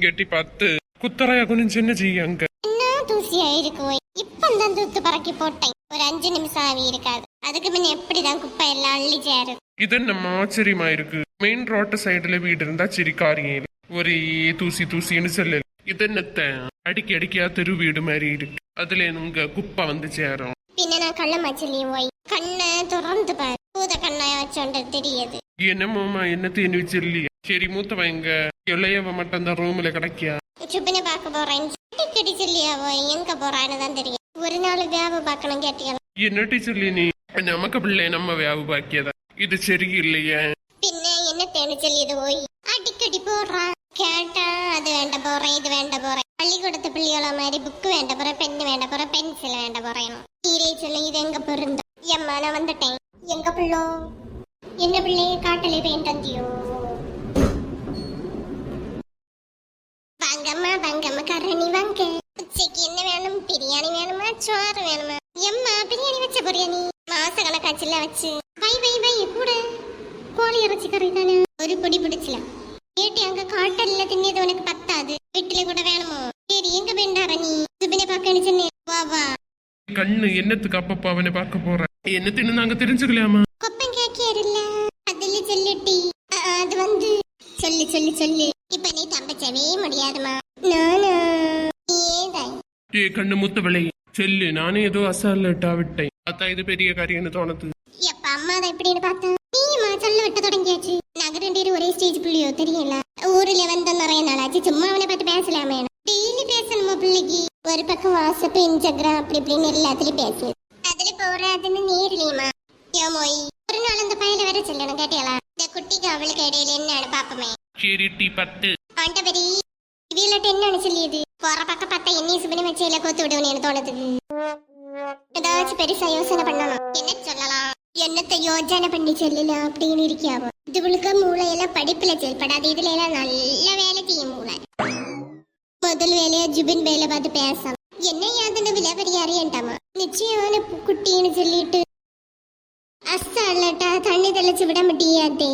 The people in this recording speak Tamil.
கெட்டி பார்த்து குத்தரையா கொஞ்சம் சின்ன செய்ய அங்க? என்ன தூசியா இருக்கு ஓய்? இப்பந்தான் தூத்து பறக்கி போட்டேன். ஒரு அஞ்சு நிமிஷம் ஆவி இருக்காது. அதுக்கு முன்ன எப்படிதான் குப்பை எல்லாம் அள்ளி சேரு? இது நம்ம ஆச்சரியமா இருக்கு. மெயின் ரோட்டு சைடுல வீடு இருந்தா சரி காரியம். ஒரே தூசி தூசின்னு சொல்லல. இது என்னத்த? அடிக்கி அடிக்கியா தெரு வீடு மாதிரி இருக்கு. அதுல உங்க குப்பை வந்து சேரும். பின்ன நான் கள்ளமாச்சலியும் ஓய்? கண்ணை திறந்து பாரு. பூத கண்ணாய வச்சோண்டு தெரியுது. என்னமோமா என்ன தேனி சொல்லி சரி மூத்தவன் எங்க இளையவ மட்டும் தான் ரூம்ல கிடைக்கியா சுப்பினை பார்க்க போறேன் அடிக்கடி சொல்லியா போய் எங்க போறான்னு தான் தெரியும் ஒரு நாள் வியாப பார்க்கணும் கேட்டியா என்னட்டி சொல்லி நீ நமக்கு பிள்ளை நம்ம வியாபு பாக்கியதா இது சரியில்லையே பின்ன என்ன தேனு சொல்லியது போய் அடிக்கடி போடுறா கேட்டா அது வேண்ட போறேன் இது வேண்ட போறேன் பள்ளிக்கூடத்து பிள்ளைகள மாதிரி புக்கு வேண்ட போறேன் பென்னு வேண்ட போறேன் பென்சில் வேண்ட போறேன் சொல்லி இது எங்க பொருந்த எம்மா நான் வந்துட்டேன் எங்க பிள்ளோ என்ன பிள்ளைய காட்டலே பெயிண்ட் தந்தியோ வாங்கம்மா வாங்கம்மா கரணி வாங்க. உச்சைக்கு என்ன வேணும்? பிரியாணி வேணுமா? சோறு வேணுமா? எம்மா பிரியாணி வச்ச போறியா நீ மாச கணக்காச்சுல வச்சு. வை வை வை கூட. கோழி இறைச்சி கறி தானே? ஒரு பொடி பிடிச்சலாம் கேட்டி அங்க காட்டல்ல தின்னது உனக்கு பத்தாது. வீட்டுல கூட வேணுமோ? சரி எங்க வேண்டார நீ சுபினை பார்க்கணும் சொன்னேன் வா வா. கண்ணு என்னத்துக்கு அப்பப்ப அவனை பார்க்க போற? என்னத்துன்னு நாங்க தெரிஞ்சுக்கலாமா? கொப்பன் கேக்கியாருல்ல அதுல சொல்லிட்டி அது வந்து. சொல்லு சொல்லு சொல்லு. தம்பச்சவே முடியாதுமா. நானா? ஏதாய் ஏ கண்ணு முத்தவளை செல்லு. நானே ஏதோ அசால்ட்டா விட்டேன் பார்த்தா இது பெரிய காரியம்னு தோணுது. எப்ப அம்மா அதை எப்படின்னு பார்த்தா நீமா சொல்ல விட்டு தொடங்கியாச்சு. நாங்க ரெண்டு பேரும் ஒரே ஸ்டேஜ் புள்ளியோ தெரியல. ஊர்ல வந்த நிறைய நாளாச்சு. சும்மா அவனை பார்த்து பேசலாமே. டெய்லி பேசணுமா பிள்ளைக்கு? ஒரு பக்கம் வாட்ஸ்அப் இன்ஸ்டாகிராம் அப்படி இப்படின்னு எல்லாத்துலயும் பேசு. அதுல போறாதுன்னு நேர்லயுமா ஏமோய் ஒரு நாள் அந்த பையல வர சொல்லணும் கேட்டியலா இந்த குட்டிக்கு அவளுக்கு இடையில என்னன்னு பாப்போமே சரி டி பத்து. ஆண்டவரி இவியலட்டு என்ன சொல்லியது போற பக்கம் பார்த்தா என்னையும் சுபினி வச்சையில கோத்து விடுவேன் எனக்கு தோணுது. ஏதாச்சும் பெருசா யோசனை பண்ணணும் என்ன சொல்லலாம்? என்னத்த யோஜனை பண்ணி சொல்லலாம் அப்படின்னு இருக்கியாவோ? இதுவளுக்கு மூளையெல்லாம் படிப்புல செயல்படாது. இதுல எல்லாம் நல்ல வேலை செய்யும் மூளை. முதல் வேலையா ஜுபின் வேலை பார்த்து பேசலாம் என்ன யாதுன்னு விலவரி அறியண்டாமா நிச்சயமான பு- குட்டின்னு சொல்லிட்டு அஸ்ஸாலட்டா தண்ணி தெளிச்சு விட முடியாதே